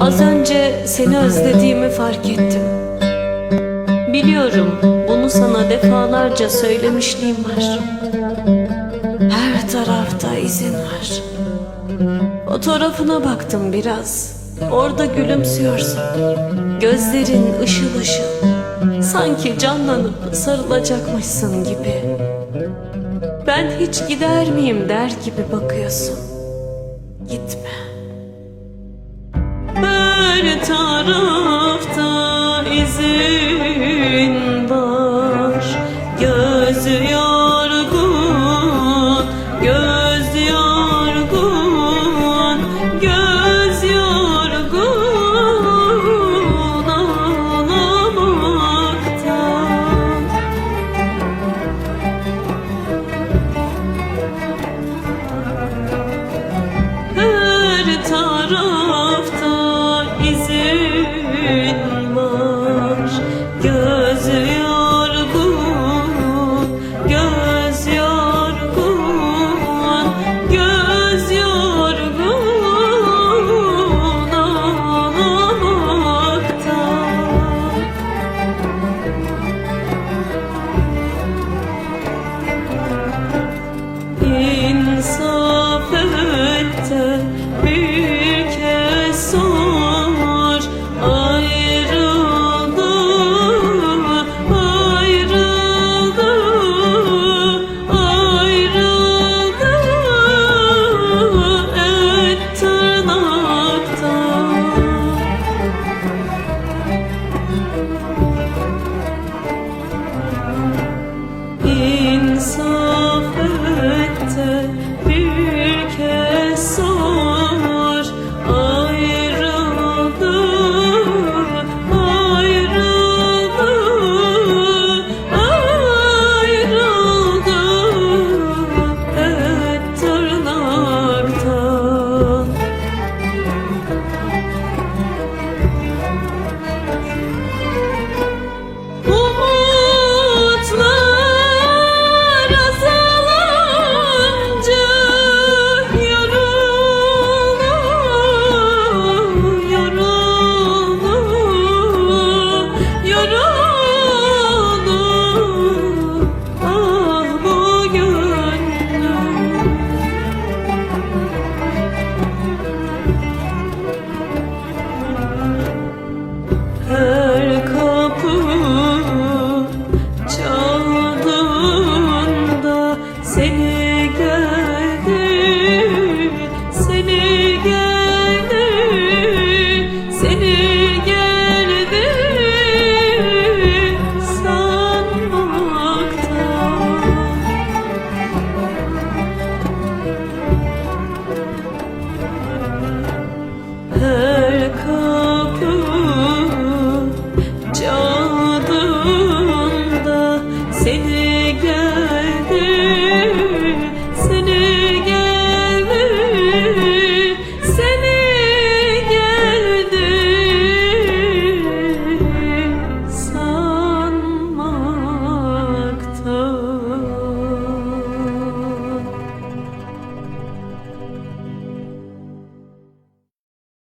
Az önce seni özlediğimi fark ettim. Biliyorum bunu sana defalarca söylemişliğim var. Her tarafta izin var. Fotoğrafına baktım biraz. Orada gülümsüyorsun. Gözlerin ışıl ışıl. Sanki canlanıp sarılacakmışsın gibi. Ben hiç gider miyim der gibi bakıyorsun. Gitme. Her tarafta izin